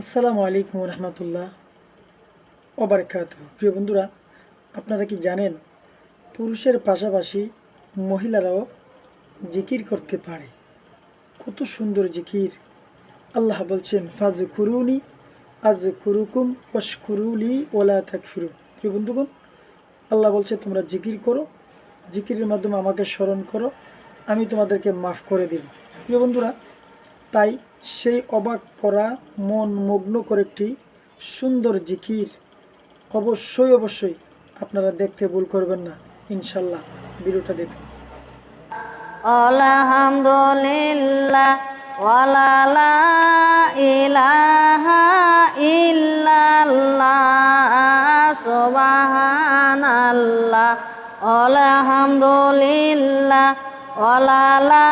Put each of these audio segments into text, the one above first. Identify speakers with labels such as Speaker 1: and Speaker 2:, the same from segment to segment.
Speaker 1: আসসালামু আলাইকুম রহমতুল্লাহ ওবরকাত প্রিয় বন্ধুরা, আপনারা কি জানেন পুরুষের পাশাপাশি মহিলারাও জিকির করতে পারে? কত সুন্দর জিকির। আল্লাহ বলছেন ফাজ কুরুনি আজ কুরুকুম ওয়াশকুরুলি ওলা তাকফিরু প্রিয় বন্ধুগণ, আল্লাহ বলছে, তোমরা জিকির করো, জিকিরের মাধ্যমে আমাকে স্মরণ করো, আমি তোমাদেরকে মাফ করে দেব। প্রিয় বন্ধুরা তাই সেই অবাক করা মন মগ্ন করে একটি সুন্দর জিকির অবশ্যই অবশ্যই আপনারা দেখতে ভুল করবেন না, ইনশাল্লাহ। ভিডিওটা দেখুন।
Speaker 2: আলহামদুলিল্লাহ, ওয়ালা ইলাহা ইল্লাল্লাহ, সুবহানাল্লাহ। আলহামদুলিল্লাহ, ওয়ালা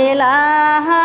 Speaker 2: ইলাহা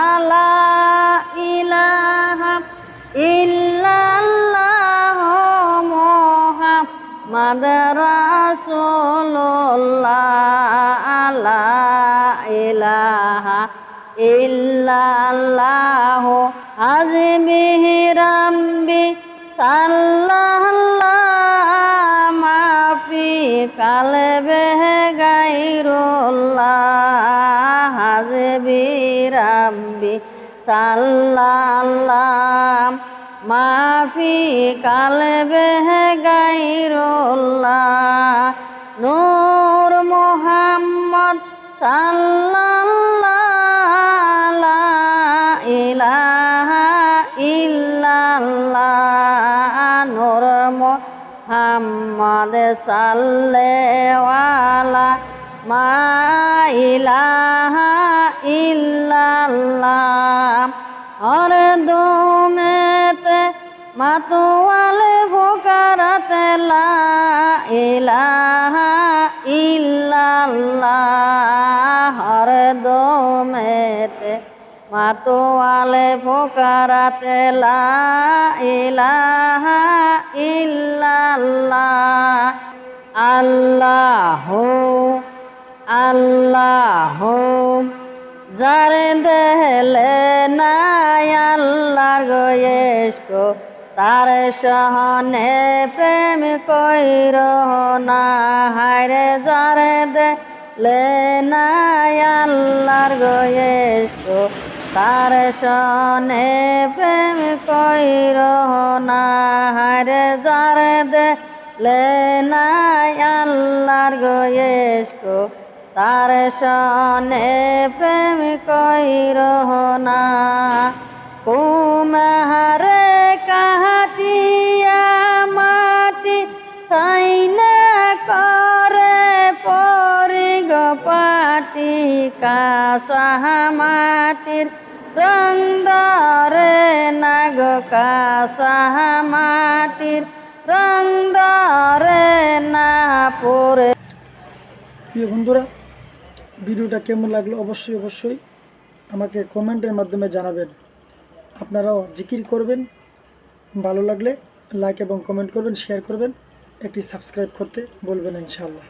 Speaker 2: মুহাম্মাদ রাসূলুল্লাহ লা ইলাহা ইল্লাল্লাহ হাজবিহি রাম্বি সাল্লাল্লাহ মাফি কালবে গাইরুল্লাহ হাজবি রাব্বি সাল্লাল্লাহ মাফি কালবে গাইরুল্লাহ নূর মোহাম্মদ সাল্লাল্লাহ, ইলাহা ইল্লাল্লাহ। নূর মোহাম্মদ সাল্লেওয়ালা মা ইলাহা ইল্লাল্লাহ। হর দুমেতে মাতোয়ালে ভোকারাতে লা ইলাহা ইল্লাল্লাহ, হর দমেতে মাতোয়ালে ফোকারাতে লা ইলাহা ইল্লাল্লাহ, আল্লাহ আল্লাহ, যার দেহলে নাই আল্লাহর গয়েস্কো তার সহনে প্রেম কইর না হায়রে যার দেলে নাই আল্লাহর গয়েস্কো তার সহনে প্রেম কইর না হায়রে যার দেলে নাই আল্লাহর গয়েস্কো তার সনে প্রেম কইর না। কুমারে পাটি কাসাহ মাটির রং দরে নাগ মাটির রং দরে না পরে
Speaker 1: প্রিয় বন্ধুরা, ভিডিওটা কেমন লাগল? অবশ্যই অবশ্যই আমাকে কমেন্টের মাধ্যমে জানাবেন। আপনারাও জিকির করবেন, ভালো লাগলে লাইক এবং কমেন্ট করবেন শেয়ার করবেন, একটি সাবস্ক্রাইব করতে বলবেন ইনশাআল্লাহ।